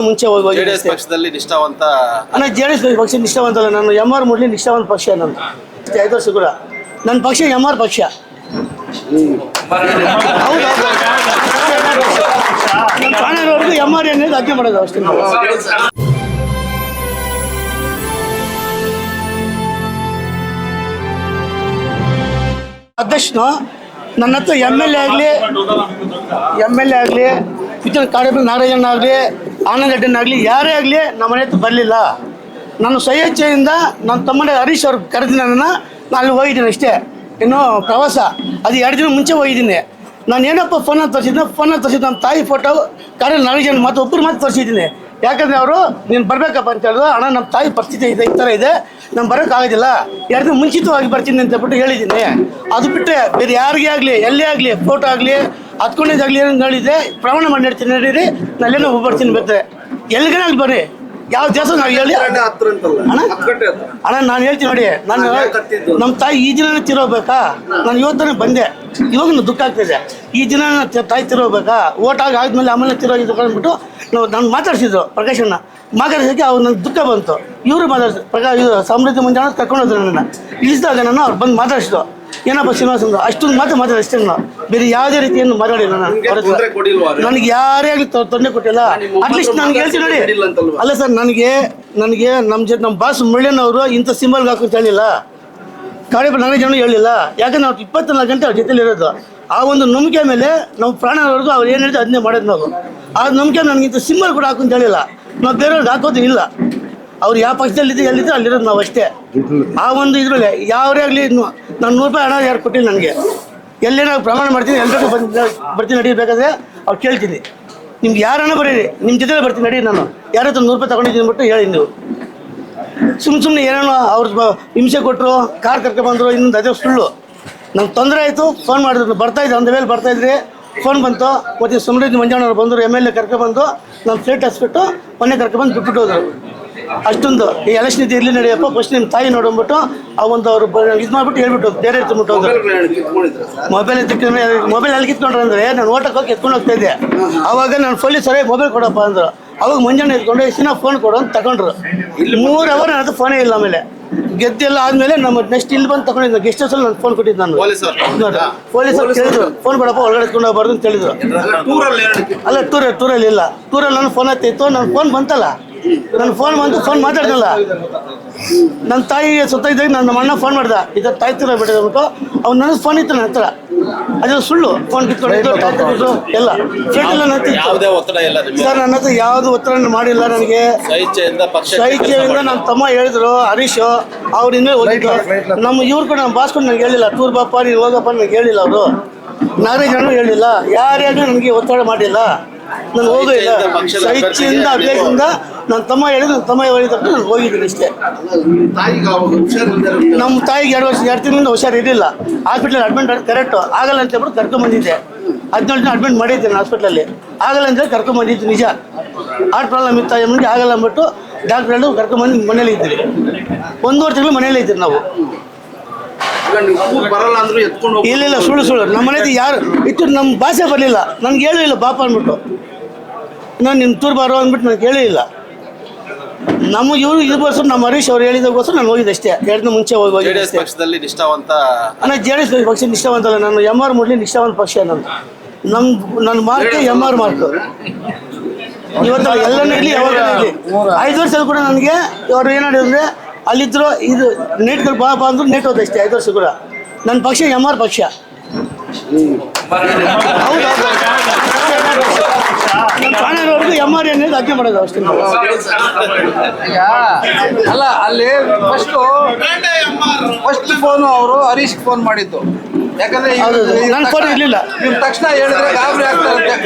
ಮುಂಚೆ ಜೆಡಿಎಸ್ ಪಕ್ಷದಲ್ಲಿ ನಿಷ್ಠಾವಂತ ಅಣ್ಣ ಜೆ ಡಿ ಎಸ್ ಪಕ್ಷ ನಿಷ್ಠಾವಂತಲ್ಲ ನಾನು ಎಂ ಆರ್ ಮುರಳಿ ನಿಷ್ಠಾವಂತ ಪಕ್ಷ ನಾನು ಐದು ವರ್ಷ ಕೂಡ. ನನ್ನ ಪಕ್ಷ ಎಂ ಆರ್ ಪಕ್ಷ. ಹೌದು? ಎಂ ಆರ್ ಏನಿದೆ ಅಜ್ಞೆ ಮಾಡೋದು ಅಷ್ಟೇ. ನಾವು ಅಧ್ಯಕ್ಷನು ನನ್ನ ಹತ್ರ ಎಂ ಎಲ್ ಎ ಆಗಲಿ ಎಂ ಎಲ್ ಎ ಆಗಲಿ ಮಿತ್ರ ಕಾಡೇಬಲ್ ನಾರಾಯಣ ಆಗಲಿ ಆನಂದ್ ಆಗಲಿ ಯಾರೇ ಆಗಲಿ ನಮ್ಮ ಮನೆ ಹತ್ರ ಬರಲಿಲ್ಲ. ನನ್ನ ಸ್ವಯಚ್ಛೆಯಿಂದ ನನ್ನ ತಮ್ಮನೇ ಹರೀಶ್ ಅವ್ರು ಕರೆದು ನನ್ನನ್ನು ನಾನು ಅಲ್ಲಿ ಹೋಗಿದ್ದೀನಿ ಅಷ್ಟೇ. ಇನ್ನು ಪ್ರವಾಸ, ಅದು ಎರಡು ದಿನ ಮುಂಚೆ ಹೋಗಿದ್ದೀನಿ. ನಾನು ಏನಪ್ಪ ಫೋನ್ ತೋರಿಸಿದ್ದೆ ಫೋನ್ ತೋರಿಸಿದ್ದು ನಮ್ಮ ತಾಯಿ ಫೋಟೋ ಕಾರಲ್ಲಿ ನಾಲ್ಕು ಜನ ಮಾತು ಒಬ್ಬರು ಮಾತು ತೋರಿಸಿದ್ದೀನಿ. ಯಾಕಂದರೆ ಅವರು, ನೀನು ಬರಬೇಕಪ್ಪ ಅಂತ ಹೇಳಿದ್ರು, ಅಣ್ಣ, ನಮ್ಮ ತಾಯಿ ಪರಿಸ್ಥಿತಿ ಇದೆ, ಈ ಥರ ಇದೆ, ನಾನು ಬರೋಕ್ಕಾಗೋದಿಲ್ಲ ಎರಡು ದಿನ ಮುಂಚಿತವಾಗಿ ಬರ್ತೀನಿ ಅಂತ ಬಿಟ್ಟು ಹೇಳಿದ್ದೀನಿ. ಅದು ಬಿಟ್ಟರೆ ಬೇರೆ ಯಾರಿಗೇ ಆಗಲಿ, ಎಲ್ಲೇ ಆಗಲಿ ಫೋಟೋ ಆಗಲಿ ಹತ್ಕೊಂಡಿದ್ದಾಗಲಿ ಏನು ಹೇಳಿದೆ ಪ್ರಮಾಣ ಮಾಡಿ ನಡ್ತೀನಿ ನಡೀರಿ ನಲ್ಲೇನೋ ಹೋಗಿ ಬರ್ತೀನಿ ಬೇಕಾದ್ರೆ ಎಲ್ಲಿಗೇನಾಗಲಿ ಆಗಲಿ ಬರ್ರಿ ಯಾವ ದೇಶ ನಾವು ಹೇಳಿ? ಅಣ್ಣ? ಅಣ್ಣ ನಾನು ಹೇಳ್ತೀನಿ ನೋಡಿ. ನಾನು ನಮ್ಮ ತಾಯಿ ಈ ದಿನ ತಿರೋಬೇಕಾ? ನಾನು ಇವತ್ತನೇ ಬಂದೆ. ಇವಾಗ ದುಃಖ ಆಗ್ತಿದೆ ಈ ದಿನ ತಾಯಿ ತಿರೋಬೇಕಾ? ಓಟ್ ಆಗಿ ಆದ್ಮೇಲೆ ಆಮೇಲೆ ತಿರೋಗಿದ್ದು ಅಂದ್ಬಿಟ್ಟು ನಾವು ನಾನು ಮಾತಾಡ್ಸಿದ್ರು ಪ್ರಕಾಶಣ್ಣ ಮಾತಾಡ್ಸೋಕ್ಕೆ ಅವ್ರು ನನಗೆ ದುಃಖ ಬಂತು. ಇವರು ಮಾತಾಡ್ಸಿ ಪ್ರಕಾಶ್ ಇದು ಸಮೃದ್ಧಿ ಮುಂಜಾನೆ ಕರ್ಕೊಂಡು ಹೋದ್ರು ನನ್ನ ಇಳಿಸಿದಾಗ ನಾನು ಅವ್ರು ಬಂದು ಮಾತಾಡ್ಸಿದ್ರು ಏನಪ್ಪ ಶ್ರೀನಿವಾಸ ಅಂದ್ರು ಅಷ್ಟೊಂದು ಮಾತ್ರ ಮಾತಾಡಿ ಅಷ್ಟೇ ನಾನು ಬೇರೆ ಯಾವುದೇ ರೀತಿಯನ್ನು ಮಾತಾಡಿಲ್ಲ ನಾನು. ನನಗೆ ಯಾರೇ ಆಗಲಿ ತೊಂದರೆ ಕೊಟ್ಟಿಲ್ಲ. ಅಟ್ಲೀಸ್ಟ್ ನನಗೆ ಹೇಳ್ತೀನಿ ನೋಡಿ. ಅಲ್ಲ ಸರ್ ನನಗೆ ನನಗೆ ನಮ್ಮ ಜೊತೆ ನಮ್ಮ ಬಾಸ್ ಮುಳ್ಳಣ್ಣವರು ಇಂಥ ಸಿಂಬಲ್ಗೆ ಹಾಕೋ ಹೇಳಿಲ್ಲ. ಕಾರ್ಯ ನನಗೆ ಜನ ಹೇಳಿಲ್ಲ. ಯಾಕಂದ್ರೆ ನಾವು ಇಪ್ಪತ್ನಾಲ್ಕು ಗಂಟೆ ಅವ್ರ ಜೊತೆಲಿ ಇರೋದು. ಆ ಒಂದು ನಂಬಿಕೆ ಮೇಲೆ ನಾವು ಪ್ರಾಣವರೆಗೂ ಅವ್ರು ಏನು ಹೇಳಿದ್ರು ಅದನ್ನೇ ಮಾಡೋದು ನಾವು. ಆ ನಂಬಿಕೆ ನನಗೆ ಇಂಥ ಸಿಂಬಲ್ ಕೂಡ ಹಾಕಂತ ಹೇಳಿಲ್ಲ. ನಾವು ಬೇರೆಯವ್ರಿಗೆ ಹಾಕೋದು ಇಲ್ಲ. ಅವ್ರು ಯಾವ ಪಕ್ಷದಲ್ಲಿದ್ದು ಎಲ್ಲಿದ್ದು ಅಲ್ಲಿರೋದು ನಾವು ಅಷ್ಟೇ. ಆ ಒಂದು ಇದ್ರಲ್ಲೇ ಯಾವ್ರೇ ಆಗಲಿ ನಾನು ನೂರು ರೂಪಾಯಿ ಹಣ ಯಾರು ಕೊಟ್ಟಿಲ್ಲ ನನಗೆ. ಎಲ್ಲೇ ನಾವು ಪ್ರಮಾಣ ಮಾಡ್ತೀನಿ ಎಲ್ಲರಿಗೂ ಬಂದು ಬರ್ತೀನಿ ನಡೀಬೇಕಾದ್ರೆ ಅವ್ರು ಕೇಳ್ತೀನಿ. ನಿಮ್ಗೆ ಯಾರನ್ನ ಬರೀರಿ ನಿಮ್ಮ ಜೊತೆ ಬರ್ತೀನಿ, ನಡಿ ನಾನು. ಯಾರ ಹತ್ರ ನೂರು ರೂಪಾಯಿ ತಗೊಂಡಿದ್ದೀನಿ ಅಂದ್ಬಿಟ್ಟು ಹೇಳಿ ನೀವು. ಸುಮ್ಮ ಸುಮ್ಮನೆ ಏನೇನೋ ಅವ್ರ ಹಿಂಸೆ ಕೊಟ್ಟರು ಕಾರ್ ಕರ್ಕೊಂಡ್ಬಂದ್ರು ಇನ್ನೊಂದು ಅದೇ ಸುಳ್ಳು ನಂಗೆ ತೊಂದರೆ ಆಯಿತು ಫೋನ್ ಮಾಡಿದ್ರು, ಬರ್ತಾ ಇದ್ದೆ ಒಂದು ವೇಳೆ ಬರ್ತಾ ಇದ್ರಿ. ಫೋನ್ ಬಂತು, ಮತ್ತು ಸಮೃದ್ಧಿ ಮಂಜಾಣವ್ರು ಬಂದರು ಎಂ ಎಲ್ ಎ ಕರ್ಕೊಬಂದು ನಮ್ಮ ಫ್ಲೇಟ್ ಹಚ್ಬಿಟ್ಟು ಮೊನ್ನೆ ಕರ್ಕೊಬಂದು ಬಿಟ್ಬಿಟ್ಟು ಹೋದ್ರು. ಅಷ್ಟೊಂದು ಈ ಎಲೆಕ್ಷನ್ ಇದು ಇರಲಿ ನಡೆಯಪ್ಪ ಫಸ್ಟ್ ನಿಮ್ಮ ತಾಯಿ ನೋಡ್ಬಿಟ್ಟು ಆ ಒಂದು ಅವರು ಇದು ಮಾಡ್ಬಿಟ್ಟು ಹೇಳ್ಬಿಟ್ಟು ಬೇರೆ ಹೋದ್ರು. ಮೊಬೈಲ್ ಮೊಬೈಲ್ ಅಲ್ಲಿ ಕಿತ್ಕೊಂಡ್ರೆ ಅಂದ್ರೆ ನಾನು ಓಟಕ್ಕೆ ಹೋಗಿ ಎತ್ಕೊಂಡು ಹೋಗ್ತಾ ಇದ್ದೆ. ಅವಾಗ ನಾನು ಪೊಲೀಸ್ ಸರಿಯಾಗಿ ಮೊಬೈಲ್ ಕೊಡಪ್ಪ ಅಂದ್ರು. ಅವಾಗ ಮುಂಜಾನೆ ಎತ್ಕೊಂಡು ಸಿನ ಫೋನ್ ಕೊಡು ಅಂತ ತಗೊಂಡ್ರು. ಮೂರು ಅವರ್ ನನ್ನ ಫೋನೇ ಇಲ್ಲ ಆಮೇಲೆ. ಗೆದ್ದೆಲ್ಲ ಆದ್ಮೇಲೆ ನಮ್ಮ ನೆಕ್ಸ್ಟ್ ಇಲ್ಲಿ ಬಂದು ತಗೊಂಡಿದ್ದೆ ಗೆಸ್ಟ್ ಹೌಸಲ್ಲಿ ನಾನು ಫೋನ್ ಕೊಟ್ಟಿದ್ದು ನಾನು. ಪೊಲೀಸರು ಪೊಲೀಸ್ ಅವ್ರು ಕೇಳಿದ್ರು. ಫೋನ್ ಕೊಡಪ್ಪ ಒಳಗಡೆ ಎತ್ಕೊಂಡು ಹೋಗ್ಬಾರ್ದು ಅಂತ ಹೇಳಿದ್ರು. ಅಲ್ಲ ಟೂರ್ ಟೂರಲ್ಲಿ ಇಲ್ಲ. ಟೂರಲ್ಲಿ ನಾನು ಫೋನ್ ಹತ್ತಿತ್ತು. ನನ್ನ ಫೋನ್ ಬಂತಲ್ಲ. ನನ್ನ ಫೋನ್ ಬಂದು ಫೋನ್ ಮಾತಾಡ್ದಲ್ಲ. ನನ್ನ ತಾಯಿ ಸುತ್ತ ಇದ್ದಾಗ ನನ್ನ ಅಣ್ಣ ಫೋನ್ ಮಾಡ್ದ. ಇದ ತಾಯಿ ತೀರ ಬಿಟ್ಟಿದ್ಬಿಟ್ಟು ಅವ್ನು ನನ್ನ ಫೋನ್ ಇತ್ತು ನನ್ನ ಹತ್ರ. ಅದು ಸುಳ್ಳು. ಫೋನ್ ಕಿತ್ಕೊಂಡು ಎಲ್ಲ. ಸರ್ ನನ್ನ ಹತ್ರ ಯಾವುದು ಒತ್ತಡ ಮಾಡಿಲ್ಲ ನನಗೆ. ಶೈತ್ಯದಿಂದ ನನ್ನ ತಮ್ಮ ಹೇಳಿದ್ರು ಹರೀಶ್ ಅವ್ರಿಂದ ಹೋಗಿದ್ರು ನಮ್ಮ ಇವ್ರು ಕೂಡ ನಮ್ಮ ಬಾಸ್ಕೊಂಡು ಕೂಡ ನನಗೆ ಹೇಳಿಲ್ಲ. ಟೂರ್ ಬಾಪ ನೀನು ಹೋಗಪ್ಪ ನನಗೆ ಹೇಳಿಲ್ಲ ಅವರು. ಜನ ಹೇಳಿಲ್ಲ. ಯಾರ್ಯಾರು ನನಗೆ ಒತ್ತಡ ಮಾಡಿಲ್ಲ. ನಾನು ಹೋಗಿಲ್ಲ ಇಲ್ಲ. ಹೆಚ್ಚಿಂದ ನಾನು ನನ್ನ ತಮ್ಮ ಹೇಳಿದ್ರು ನನ್ನ ತಮ್ಮ ಹೇಳಿದ ನಾನು ಹೋಗಿದ್ದೀನಿ ಅಷ್ಟೇ. ನಮ್ಮ ತಾಯಿಗೆ ಎರಡು ವರ್ಷ ಎರಡು ತಿಂಗಳಿಂದ ಹುಷಾರು ಇರಲಿಲ್ಲ ಹಾಸ್ಪಿಟ್ಲಲ್ಲಿ ಅಡ್ಮಿಟ್ ಕರೆಕ್ಟು ಆಗಲ್ಲ ಅಂತ ಹೇಳ್ಬಿಟ್ಟು ಕರ್ಕೊಂಬಂದಿದ್ದೆ ಹದಿನೇಳು ದಿನ ಅಡ್ಮಿಟ್ ಮಾಡಿದ್ದೆ ನಾನು ಹಾಸ್ಪಿಟ್ಲಲ್ಲಿ. ಆಗಲ್ಲ ಅಂತ ಹೇಳಿ ಕರ್ಕೊಂಬಂದಿದ್ದು ನಿಜ. ಹಾರ್ಟ್ ಪ್ರಾಬ್ಲಮ್ ಇತ್ತು ಎಮ್ಮಿಗೆ ಆಗಲ್ಲ ಅಂದ್ಬಿಟ್ಟು ಡಾಕ್ಟ್ರ್ ಹೇಳಿ ಕರ್ಕೊಂಬಂದು ಮನೇಲಿ ಇದ್ದೀವಿ ಒಂದೂವರೆ ತಿಂಗಳು ಮನೇಲಿ ಇದ್ದೀವಿ ನಾವು. ಬರಲ್ಲ ಅಂದ್ರೂ ಎತ್ಕೊಂಡು ಹೋಗಿ ಇಲ್ಲ ಇಲ್ಲ ಸುಳ್ಳು ಸುಳ್ಳು. ನಮ್ಮ ಮನೇದು ಯಾರು ಇತ್ತು ನಮ್ಮ ಭಾಷೆ ಬರಲಿಲ್ಲ. ನನ್ಗೆ ಹೇಳಿಲ್ಲ ಬಾಪ ಅಂದ್ಬಿಟ್ಟು. ನಾನು ನಿಮ್ಮ ಟೂರ್ ಬಾರೋ ಅಂದ್ಬಿಟ್ಟು ನನಗೆ ಹೇಳಿಲ್ಲ ನಮ್ಮ ಇವರು ಇದು ಬರ್ಸು ನಮ್ಮ ಹರೀಶ್ ಅವ್ರು ಹೇಳಿದಕ್ಕೋಸ್ಕರ ನಾನು ಹೋಗಿದ್ದೆ ಅಷ್ಟೇ. ಎರಡು ದಿನ ಮುಂಚೆ ಹೋಗಿ ಹೋಗಿದ್ದೆ ಜೆಡಿಎಸ್ ಅಷ್ಟೇ. ಪಕ್ಷದಲ್ಲಿ ನಿಷ್ಠಾವಂತ ಅಣ್ಣ ಜೆ ಡಿ ಎಸ್ ಪಕ್ಷ ನಿಷ್ಠಾವಂತಲ್ಲ ನಾನು ಎಂ ಆರ್ ಮುರಳಿ ನಿಷ್ಠಾವಂತ ಪಕ್ಷ ನಾನು ನಮ್ಮ ನನ್ನ ಮಾರ್ಕ್ ಎಂ ಆರ್ ಮಾರ್ಕ್ ಇವತ್ತು ಎಲ್ಲನೂ ಇರಲಿ ಯಾವಾಗ ಇರಲಿ. ಐದು ವರ್ಷದಲ್ಲಿ ಕೂಡ ನನಗೆ ಅವ್ರು ಏನಾದ್ರು ಹೇಳಿದ್ರೆ ಅಲ್ಲಿದ್ರು ಇದು ನೀಟ್ಗಳು ಬಾ ಬಾ ಅಂದ್ರು ನೀಟ್ ಹೋದ ಅಷ್ಟೇ ಐದು ವರ್ಷ ಕೂಡ. ನನ್ನ ಪಕ್ಷ ಎಂ ಆರ್ ಪಕ್ಷ. ಎಂ ಆರ್ ಏನಿದೆ ಮಾಡೋದು ಅಷ್ಟೇ. ಅಲ್ಲ ಅಲ್ಲಿ ಫಸ್ಟ್ ಫಸ್ಟ್ ಫೋನು ಅವರು ಹರೀಶ್ ಫೋನ್ ಮಾಡಿದ್ದು. ಯಾಕಂದ್ರೆ ನನ್ನ ಫೋನ್ ಇರಲಿಲ್ಲ. ನೀವು ತಕ್ಷಣ ಹೇಳಿದ್ರೆ ಗಾಬರಿ ಆಗ್ತಾರಂತೆ